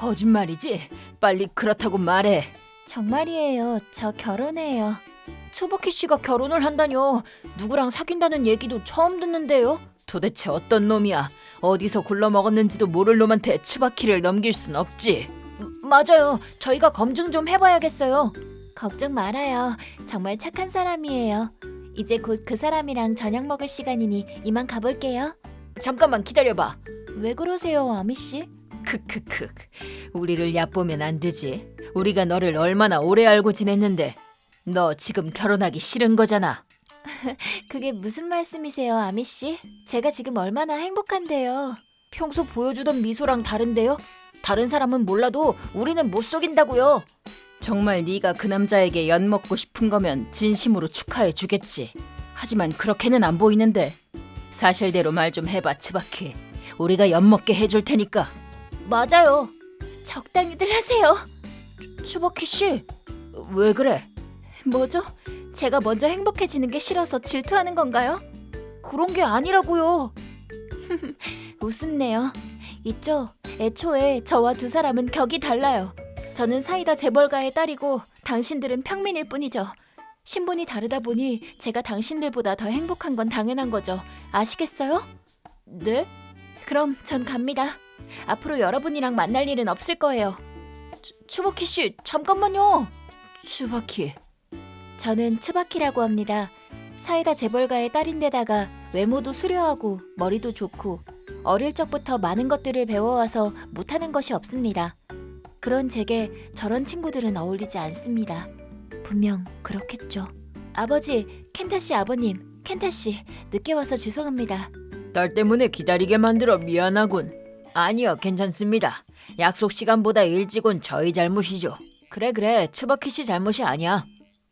거짓말이지? 빨리 그렇다고 말해. 정말이에요. 저 결혼해요. 추바키 씨가 결혼을 한다뇨. 누구랑 사귄다는 얘기도 처음 듣는데요. 도대체 어떤 놈이야? 어디서 굴러먹었는지도 모를 놈한테 치바키를 넘길 순 없지. 맞아요. 저희가 검증 좀 해봐야겠어요. 걱정 말아요. 정말 착한 사람이에요. 이제 곧 그 사람이랑 저녁 먹을 시간이니 이만 가볼게요. 잠깐만 기다려봐. 왜 그러세요, 아미 씨? 크크크. 우리를 얕보면 안 되지. 우리가 너를 얼마나 오래 알고 지냈는데 너 지금 결혼하기 싫은 거잖아. 그게 무슨 말씀이세요, 아미 씨? 제가 지금 얼마나 행복한데요. 평소 보여주던 미소랑 다른데요? 다른 사람은 몰라도 우리는 못 속인다고요. 정말 네가 그 남자에게 연 먹고 싶은 거면 진심으로 축하해 주겠지. 하지만 그렇게는 안 보이는데 사실대로 말 좀 해봐, 츠바키. 우리가 연 먹게 해줄 테니까. 맞아요. 적당히들 하세요. 츠바키 씨, 왜 그래? 뭐죠? 제가 먼저 행복해지는 게 싫어서 질투하는 건가요? 그런 게 아니라고요. 웃음네요. 있죠? 애초에 저와 두 사람은 격이 달라요. 저는 사이다 재벌가의 딸이고 당신들은 평민일 뿐이죠. 신분이 다르다 보니 제가 당신들보다 더 행복한 건 당연한 거죠. 아시겠어요? 네? 그럼 전 갑니다. 앞으로 여러분이랑 만날 일은 없을 거예요. 츠바키 씨, 잠깐만요. 츠바키. 저는 츠바키라고 합니다. 사이다 재벌가의 딸인데다가 외모도 수려하고 머리도 좋고 어릴 적부터 많은 것들을 배워와서 못하는 것이 없습니다. 그런 제게 저런 친구들은 어울리지 않습니다. 분명 그렇겠죠. 아버지, 켄타 씨 아버님, 켄타 씨 늦게 와서 죄송합니다. 딸 때문에 기다리게 만들어 미안하군. 아니요, 괜찮습니다. 약속 시간보다 일찍 온 저희 잘못이죠. 그래 그래, 츠바키 씨 잘못이 아니야.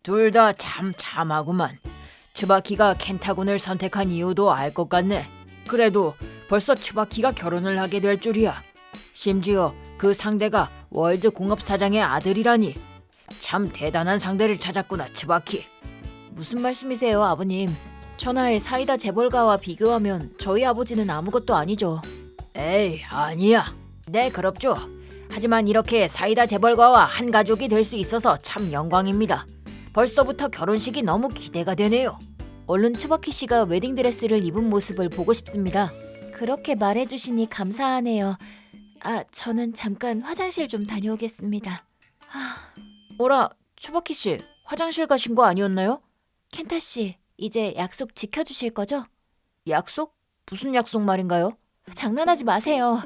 둘 다 참 참하구만. 츠바키가 켄타군을 선택한 이유도 알 것 같네. 그래도 벌써 츠바키가 결혼을 하게 될 줄이야. 심지어 그 상대가 월드 공업 사장의 아들이라니. 참 대단한 상대를 찾았구나, 츠바키. 무슨 말씀이세요, 아버님? 천하의 사이다 재벌가와 비교하면 저희 아버지는 아무것도 아니죠. 에이, 아니야. 네, 그렇죠. 하지만 이렇게 사이다 재벌가와 한 가족이 될 수 있어서 참 영광입니다. 벌써부터 결혼식이 너무 기대가 되네요. 얼른 츠바키 씨가 웨딩 드레스를 입은 모습을 보고 싶습니다. 그렇게 말해주시니 감사하네요. 아, 저는 잠깐 화장실 좀 다녀오겠습니다. 오라, 추바키 씨, 화장실 가신 거 아니었나요? 켄타 씨, 이제 약속 지켜주실 거죠? 약속? 무슨 약속 말인가요? 장난하지 마세요.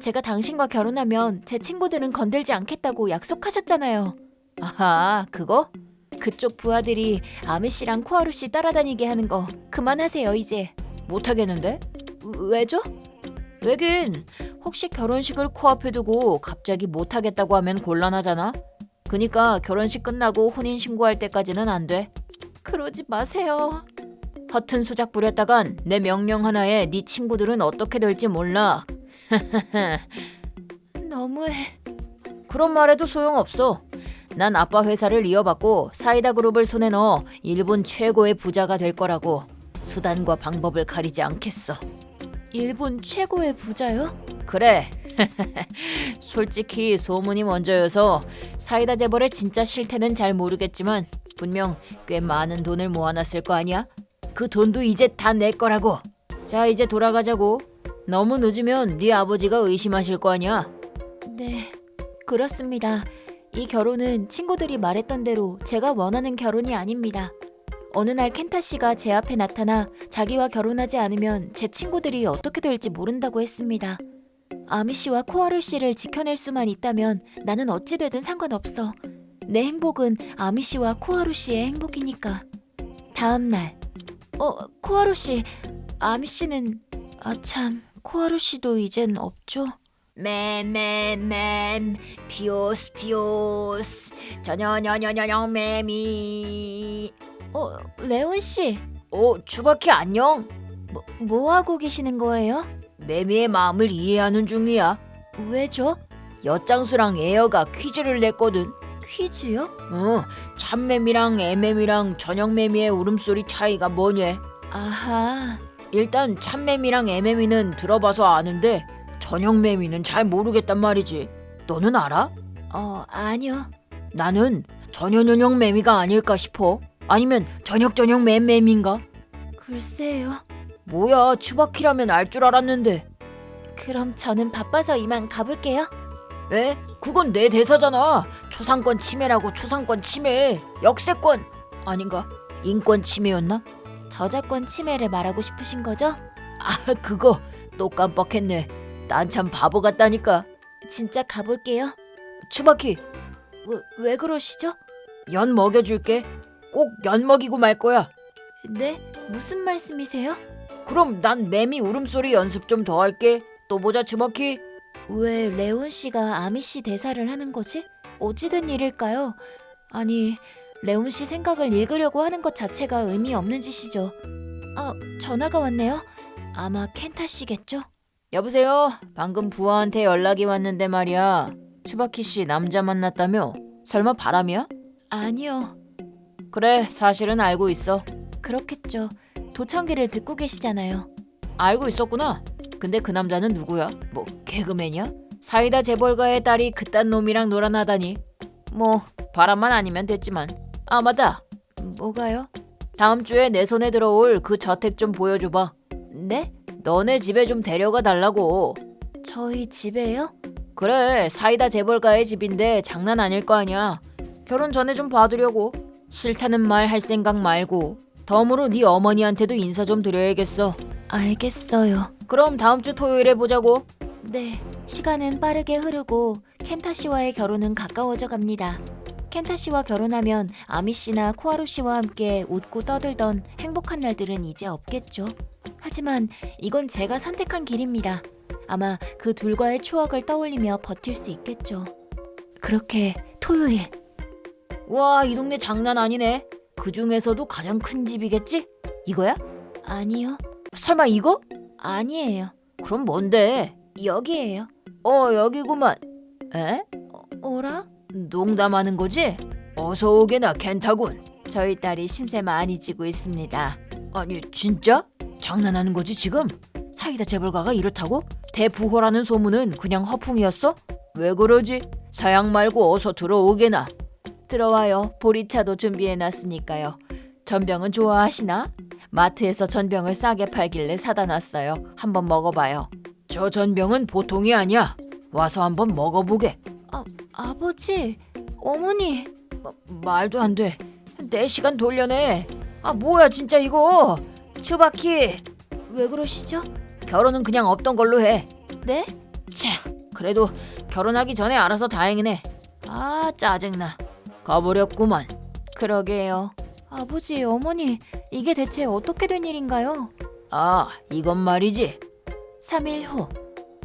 제가 당신과 결혼하면 제 친구들은 건들지 않겠다고 약속하셨잖아요. 아하, 그거? 그쪽 부하들이 아미 씨랑 코하루 씨 따라다니게 하는 거 그만하세요 이제. 못 하겠는데? 왜죠? 왜긴 혹시 결혼식을 코앞에 두고 갑자기 못 하겠다고 하면 곤란하잖아. 그니까 결혼식 끝나고 혼인 신고할 때까지는 안 돼. 그러지 마세요. 허튼 수작 부렸다간 내 명령 하나에 네 친구들은 어떻게 될지 몰라. 너무해. 그런 말해도 소용없어. 난 아빠 회사를 이어받고 사이다 그룹을 손에 넣어 일본 최고의 부자가 될 거라고 수단과 방법을 가리지 않겠어. 일본 최고의 부자요? 그래. 솔직히 소문이 먼저여서 사이다 재벌의 진짜 실태는 잘 모르겠지만 분명 꽤 많은 돈을 모아놨을 거 아니야? 그 돈도 이제 다 내 거라고. 자 이제 돌아가자고. 너무 늦으면 네 아버지가 의심하실 거 아니야. 네, 그렇습니다. 이 결혼은 친구들이 말했던 대로 제가 원하는 결혼이 아닙니다. 어느 날 켄타 씨가 제 앞에 나타나 자기와 결혼하지 않으면 제 친구들이 어떻게 될지 모른다고 했습니다. 아미 씨와 코하루 씨를 지켜낼 수만 있다면 나는 어찌 되든 상관없어. 내 행복은 아미 씨와 코하루 씨의 행복이니까. 다음 날, 어 코하루 씨, 아미 씨는 아 참 코하루 씨도 이젠 없죠? 맴맴맴. 피오스 피오스. 저녀녀녀녀녀 매미 어 레온 씨, 오 추바키 안녕. 뭐, 뭐 하고 계시는 거예요? 매미의 마음을 이해하는 중이야. 왜죠? 엿장수랑 에어가 퀴즈를 냈거든 퀴즈요? 어 참매미랑 애매미랑 저녁매미의 울음소리 차이가 뭐냐 아하, 일단 참매미랑 애매미는 들어봐서 아는데 저녁매미는 잘 모르겠단 말이지 너는 알아? 어, 아니요. 나는 전혀전혀 매미가 아닐까 싶어. 아니면 저녁저녁 맴매미인가? 글쎄요. 뭐야, 추바키라면 알 줄 알았는데. 그럼 저는 바빠서 이만 가볼게요. 왜? 그건 내 대사잖아. 초상권 침해라고 초상권 침해. 역세권 아닌가? 인권 침해였나? 저작권 침해를 말하고 싶으신 거죠? 아, 그거 또 깜빡했네. 난 참 바보 같다니까. 진짜 가볼게요. 추바키, 왜, 왜 그러시죠? 연 먹여줄게. 꼭 연 먹이고 말 거야. 네? 무슨 말씀이세요? 그럼 난 매미 울음소리 연습 좀 더 할게. 또 보자, 추바키. 왜 레온 씨가 아미 씨 대사를 하는 거지? 어찌된 일일까요? 아니, 레온 씨 생각을 읽으려고 하는 것 자체가 의미 없는 짓이죠. 아, 전화가 왔네요. 아마 켄타 씨겠죠? 여보세요. 방금 부하한테 연락이 왔는데 말이야. 추바키 씨 남자 만났다며? 설마 바람이야? 아니요. 그래, 사실은 알고 있어. 그렇겠죠. 도청기를 듣고 계시잖아요. 알고 있었구나. 근데 그 남자는 누구야? 뭐 개그맨이야? 사이다 재벌가의 딸이 그딴 놈이랑 놀아나다니. 뭐 바람만 아니면 됐지만. 아 맞다. 뭐가요? 다음 주에 내 손에 들어올 그 저택 좀 보여줘봐. 네? 너네 집에 좀 데려가 달라고. 저희 집에요? 그래 사이다 재벌가의 집인데 장난 아닐 거 아니야. 결혼 전에 좀 봐두려고. 싫다는 말 할 생각 말고. 덤으로 네 어머니한테도 인사 좀 드려야겠어. 알겠어요. 그럼 다음 주 토요일에 보자고. 네, 시간은 빠르게 흐르고 켄타 씨와의 결혼은 가까워져 갑니다. 켄타 씨와 결혼하면 아미 씨나 코하루 씨와 함께 웃고 떠들던 행복한 날들은 이제 없겠죠. 하지만 이건 제가 선택한 길입니다. 아마 그 둘과의 추억을 떠올리며 버틸 수 있겠죠. 그렇게 토요일 와, 이 동네 장난 아니네. 그 중에서도 가장 큰 집이겠지? 이거야? 아니요, 설마 이거? 아니에요. 그럼 뭔데? 여기에요. 어, 여기구만. 에? 오라? 농담하는 거지? 어서 오게나 켄타군. 저희 딸이 신세 많이 지고 있습니다. 아니, 진짜? 장난하는 거지 지금? 사이다 재벌가가 이렇다고? 대부호라는 소문은 그냥 허풍이었어? 왜 그러지? 사양 말고 어서 들어오게나. 들어와요. 보리차도 준비해 놨으니까요. 전병은 좋아하시나? 마트에서 전병을 싸게 팔길래 사다 놨어요. 한번 먹어봐요. 저 전병은 보통이 아니야. 와서 한번 먹어보게. 아버지, 어머니, 마- 말도 안 돼. 내 시간 돌려내. 아 뭐야 진짜 이거. 츠바키 왜 그러시죠? 결혼은 그냥 없던 걸로 해. 네? 차 그래도 결혼하기 전에 알아서 다행이네. 아 짜증나. 가버렸구만. 그러게요. 아버지, 어머니, 이게 대체 어떻게 된 일인가요? 아 이건 말이지. 3일 후,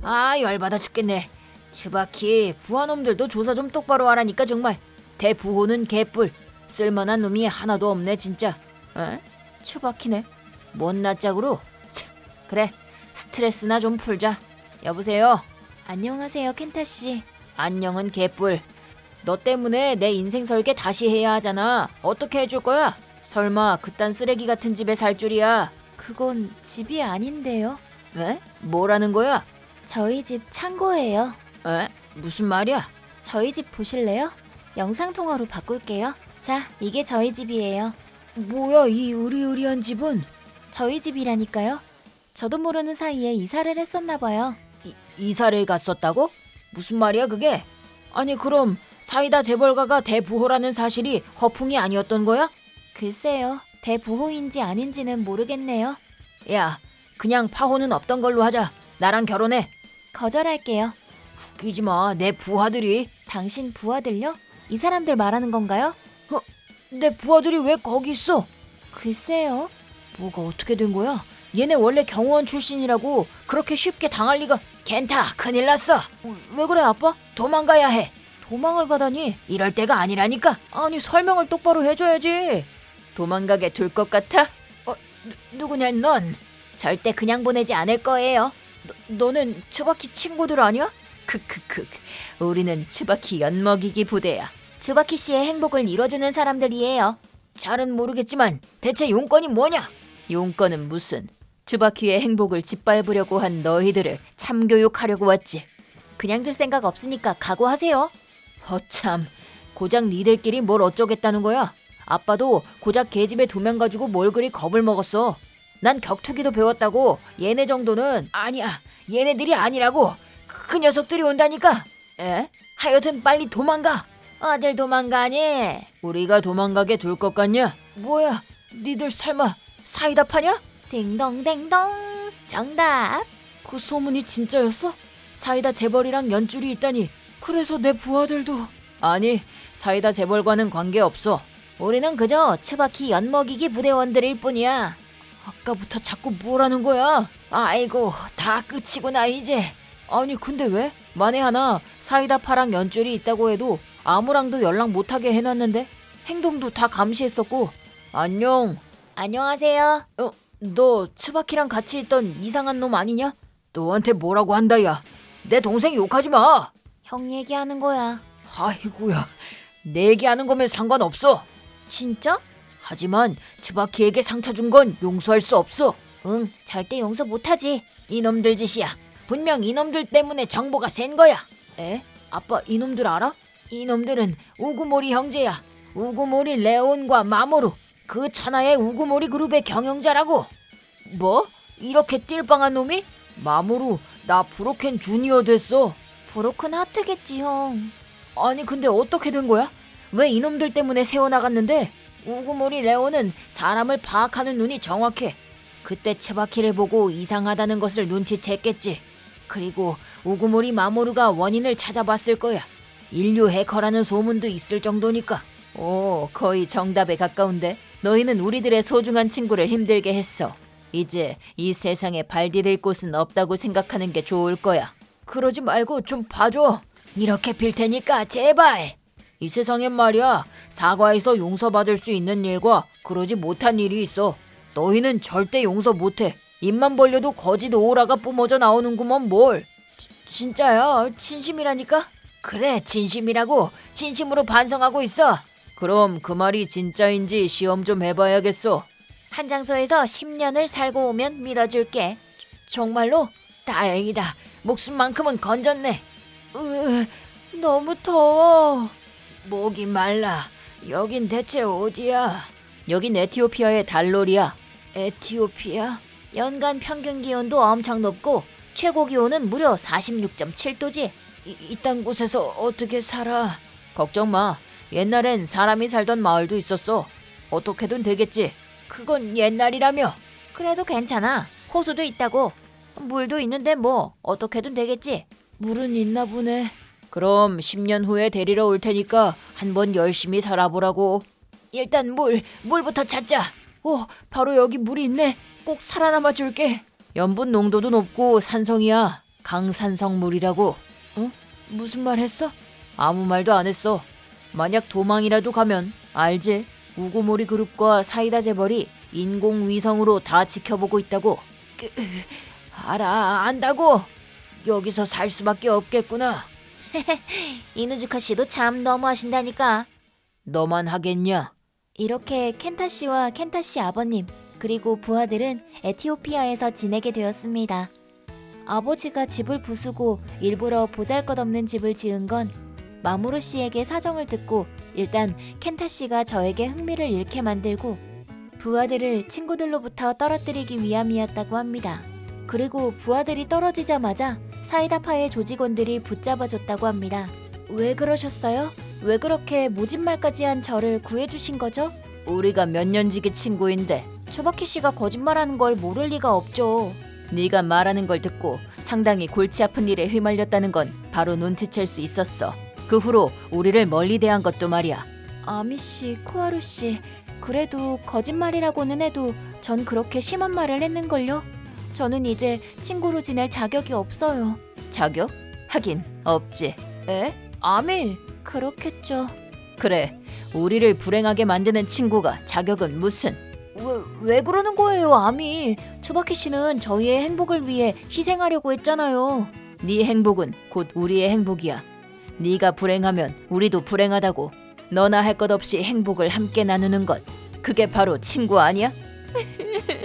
아 열받아 죽겠네. 츠바키 부하놈들도 조사 좀 똑바로 하라니까 정말. 대부호는 개뿔. 쓸만한 놈이 하나도 없네 진짜. 에? 추바키네. 못나 짝으로. 참, 그래 스트레스나 좀 풀자. 여보세요. 안녕하세요, 켄타 씨. 안녕은 개뿔. 너 때문에 내 인생 설계 다시 해야 하잖아. 어떻게 해줄 거야? 설마 그딴 쓰레기 같은 집에 살 줄이야? 그건 집이 아닌데요. 에? 뭐라는 거야? 저희 집 창고예요. 에? 무슨 말이야? 저희 집 보실래요? 영상 통화로 바꿀게요. 자, 이게 저희 집이에요. 뭐야 이 으리으리한 집은? 저희 집이라니까요. 저도 모르는 사이에 이사를 했었나 봐요. 이, 이사를 갔었다고? 무슨 말이야 그게? 아니 그럼 사이다 재벌가가 대부호라는 사실이 허풍이 아니었던 거야? 글쎄요. 대부호인지 아닌지는 모르겠네요. 야 그냥 파호는 없던 걸로 하자 나랑 결혼해 거절할게요. 웃기지 마 내 부하들이 당신 부하들요? 이 사람들 말하는 건가요? 내 부하들이 왜 거기 있어? 글쎄요. 뭐가 어떻게 된 거야? 얘네 원래 경호원 출신이라고 그렇게 쉽게 당할 리가 켄타 큰일 났어 왜 그래 아빠? 도망가야 해 도망을 가다니. 이럴 때가 아니라니까 아니 설명을 똑바로 해줘야지 도망가게 둘 것 같아? 어 누, 누구냐 넌 절대 그냥 보내지 않을 거예요 너, 너는 츠바키 친구들 아니야? 크크크 우리는 츠바키 엿먹이기 부대야 주바키 씨의 행복을 이뤄주는 사람들이에요. 잘은 모르겠지만 대체 용건이 뭐냐? 용건은 무슨? 츠바키의 행복을 짓밟으려고 한 너희들을 참교육하려고 왔지. 그냥 둘 생각 없으니까 각오하세요. 허참 고작 니들끼리 뭘 어쩌겠다는 거야? 아빠도 고작 계집애 두 명 가지고 뭘 그리 겁을 먹었어. 난 격투기도 배웠다고. 얘네 정도는 아니야. 얘네들이 아니라고. 그, 그 녀석들이 온다니까. 에? 하여튼 빨리 도망가. 어딜 도망가니? 우리가 도망가게 둘 것 같냐? 뭐야? 니들 설마 사이다 파냐? 딩동댕동. 정답. 그 소문이 진짜였어? 사이다 재벌이랑 연줄이 있다니. 그래서 내 부하들도 아니 사이다 재벌과는 관계없어. 우리는 그저 츠바키 연먹이기 부대원들일 뿐이야. 아까부터 자꾸 뭐라는 거야? 아이고 다 끝이구나 이제. 아니 근데 왜? 만에 하나 사이다 파랑 연줄이 있다고 해도 아무랑도 연락 못하게 해놨는데 행동도 다 감시했었고 안녕 안녕하세요. 어, 너 츠바키랑 같이 있던 이상한 놈 아니냐? 너한테 뭐라고 한다 야 내 동생 욕하지 마 형 얘기하는 거야. 아이고야 내 얘기하는 거면 상관없어 진짜? 하지만 츠바키에게 상처 준 건 용서할 수 없어 응, 절대 용서 못하지. 이놈들 짓이야. 분명 이놈들 때문에 정보가 센 거야. 에? 아빠 이놈들 알아? 이놈들은 우구모리 형제야. 우구모리 레온과 마모루. 그 천하의 우구모리 그룹의 경영자라고. 뭐? 이렇게 띨빵한 놈이? 마모루 나 브로켄 주니어 됐어. 브로큰 하트겠지, 형. 아니 근데 어떻게 된 거야? 왜 이놈들 때문에 세워나갔는데? 우구모리 레오는 사람을 파악하는 눈이 정확해. 그때 츠바키를 보고 이상하다는 것을 눈치챘겠지. 그리고 우구모리 마모루가 원인을 찾아봤을 거야. 인류 해커라는 소문도 있을 정도니까. 오, 거의 정답에 가까운데. 너희는 우리들의 소중한 친구를 힘들게 했어. 이제 이 세상에 발 디딜 곳은 없다고 생각하는 게 좋을 거야. 그러지 말고 좀 봐줘. 이렇게 빌 테니까 제발. 이 세상엔 말이야 사과해서 용서받을 수 있는 일과 그러지 못한 일이 있어. 너희는 절대 용서 못해. 입만 벌려도 거짓 오라가 뿜어져 나오는구먼 뭘. 지- 진짜야 진심이라니까. 그래 진심이라고 진심으로 반성하고 있어. 그럼 그 말이 진짜인지 시험 좀 해봐야겠어. 한 장소에서 10년을 살고 오면 믿어줄게. 정말로 다행이다. 목숨만큼은 건졌네. 으, 너무 더워. 목이 말라. 여긴 대체 어디야? 여긴 에티오피아의 달로리야. 에티오피아? 연간 평균 기온도 엄청 높고 최고 기온은 무려 46.7도지. 이, 이딴 곳에서 어떻게 살아? 걱정 마. 옛날엔 사람이 살던 마을도 있었어. 어떻게든 되겠지. 그건 옛날이라며. 그래도 괜찮아. 호수도 있다고. 물도 있는데 뭐 어떻게든 되겠지. 물은 있나 보네. 그럼 10년 후에 데리러 올 테니까 한번 열심히 살아보라고. 일단 물, 물부터 찾자. 오, 바로 여기 물이 있네. 꼭 살아남아 줄게. 염분 농도도 높고 산성이야. 강산성 물이라고. 어? 무슨 말 했어? 아무 말도 안 했어. 만약 도망이라도 가면 알지? 우구모리 그룹과 사이다 재벌이 인공위성으로 다 지켜보고 있다고. 그, 알아, 안다고. 여기서 살 수밖에 없겠구나. 이누즈카 씨도 참 너무하신다니까. 너만 하겠냐? 이렇게 켄타 씨와 켄타 씨 아버님 그리고 부하들은 에티오피아에서 지내게 되었습니다. 아버지가 집을 부수고 일부러 보잘것없는 집을 지은 건 마모루 씨에게 사정을 듣고 일단 켄타 씨가 저에게 흥미를 잃게 만들고 부하들을 친구들로부터 떨어뜨리기 위함이었다고 합니다. 그리고 부하들이 떨어지자마자 사이다파의 조직원들이 붙잡아줬다고 합니다. 왜 그러셨어요? 왜 그렇게 모진말까지 한 저를 구해주신 거죠? 우리가 몇 년지기 친구인데 초바키 씨가 거짓말하는 걸 모를 리가 없죠. 네가 말하는 걸 듣고 상당히 골치 아픈 일에 휘말렸다는 건 바로 눈치챌 수 있었어. 그 후로 우리를 멀리 대한 것도 말이야. 아미 씨, 코하루 씨, 그래도 거짓말이라고는 해도 전 그렇게 심한 말을 했는걸요. 저는 이제 친구로 지낼 자격이 없어요. 자격? 하긴 없지. 에? 아미? 그렇겠죠. 그래. 우리를 불행하게 만드는 친구가 자격은 무슨? 왜, 왜 그러는 거예요, 아미? 초바키 씨는 저희의 행복을 위해 희생하려고 했잖아요. 네 행복은 곧 우리의 행복이야. 네가 불행하면 우리도 불행하다고. 너나 할 것 없이 행복을 함께 나누는 것. 그게 바로 친구 아니야?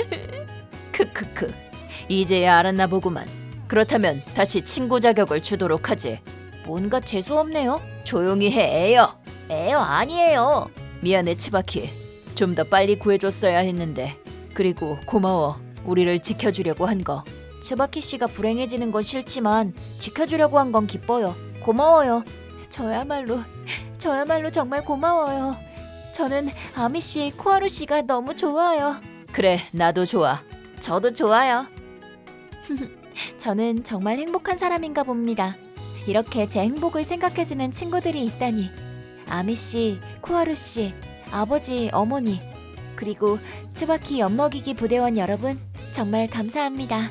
이제야 알았나 보구만. 그렇다면 다시 친구 자격을 주도록 하지. 뭔가 재수없네요. 조용히 해, 애여. 에요 아니에요. 미안해, 치바키. 좀 더 빨리 구해줬어야 했는데. 그리고 고마워. 우리를 지켜주려고 한 거. 츠바키 씨가 불행해지는 건 싫지만 지켜주려고 한 건 기뻐요. 고마워요. 저야말로 저야말로 정말 고마워요. 저는 아미 씨, 코하루 씨가 너무 좋아요. 그래, 나도 좋아. 저도 좋아요. 저는 정말 행복한 사람인가 봅니다. 이렇게 제 행복을 생각해주는 친구들이 있다니. 아미 씨, 코하루 씨, 아버지, 어머니, 그리고 츠바키 엿먹이기 부대원 여러분, 정말 감사합니다.